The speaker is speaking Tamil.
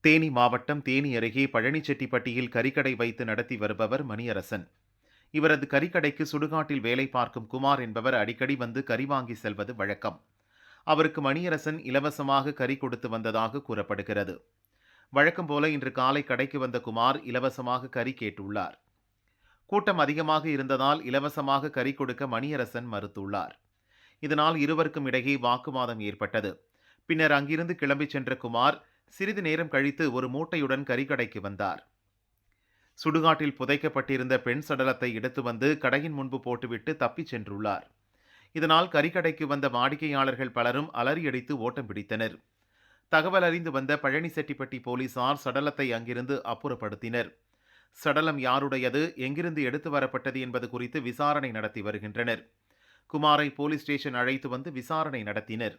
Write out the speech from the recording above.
தேனி மாவட்டம் தேனி அருகே பழனிச்செட்டிப்பட்டியில் கறிக்கடை வைத்து நடத்தி வருபவர் மணியரசன். இவரது கறிக்கடைக்கு சுடுகாட்டில் வேலை பார்க்கும் குமார் என்பவர் அடிக்கடி வந்து கறி வாங்கி செல்வது வழக்கம். அவருக்கு மணியரசன் இலவசமாக கறி கொடுத்து வந்ததாக கூறப்படுகிறது. வழக்கம் போல இன்று காலை கடைக்கு வந்த குமார் இலவசமாக கறி கேட்டுள்ளார். கூட்டம் அதிகமாக இருந்ததால் இலவசமாக கறி கொடுக்க மணியரசன் மறுத்துள்ளார். இதனால் இருவருக்கும் இடையே வாக்குவாதம் ஏற்பட்டது. பின்னர் அங்கிருந்து கிளம்பிச் சென்ற குமார் சிறிது நேரம் கழித்து ஒரு மூட்டையுடன் கறிக்கடைக்கு வந்தார். சுடுகாட்டில் புதைக்கப்பட்டிருந்த பெண் சடலத்தை எடுத்து வந்து கடையின் முன்பு போட்டுவிட்டு தப்பிச் சென்றுள்ளார். இதனால் கறிக்கடைக்கு வந்த வாடிக்கையாளர்கள் பலரும் அலறியடித்து ஓட்டம் பிடித்தனர். தகவல் அறிந்து வந்த பழனிசெட்டிப்பட்டி போலீசார் சடலத்தை அங்கிருந்து அப்புறப்படுத்தினர். சடலம் யாருடையது எங்கிருந்து எடுத்து வரப்பட்டது என்பது குறித்து விசாரணை நடத்தி வருகின்றனர். குமாரை போலீஸ் ஸ்டேஷன் அழைத்து வந்து விசாரணை நடத்தினர்.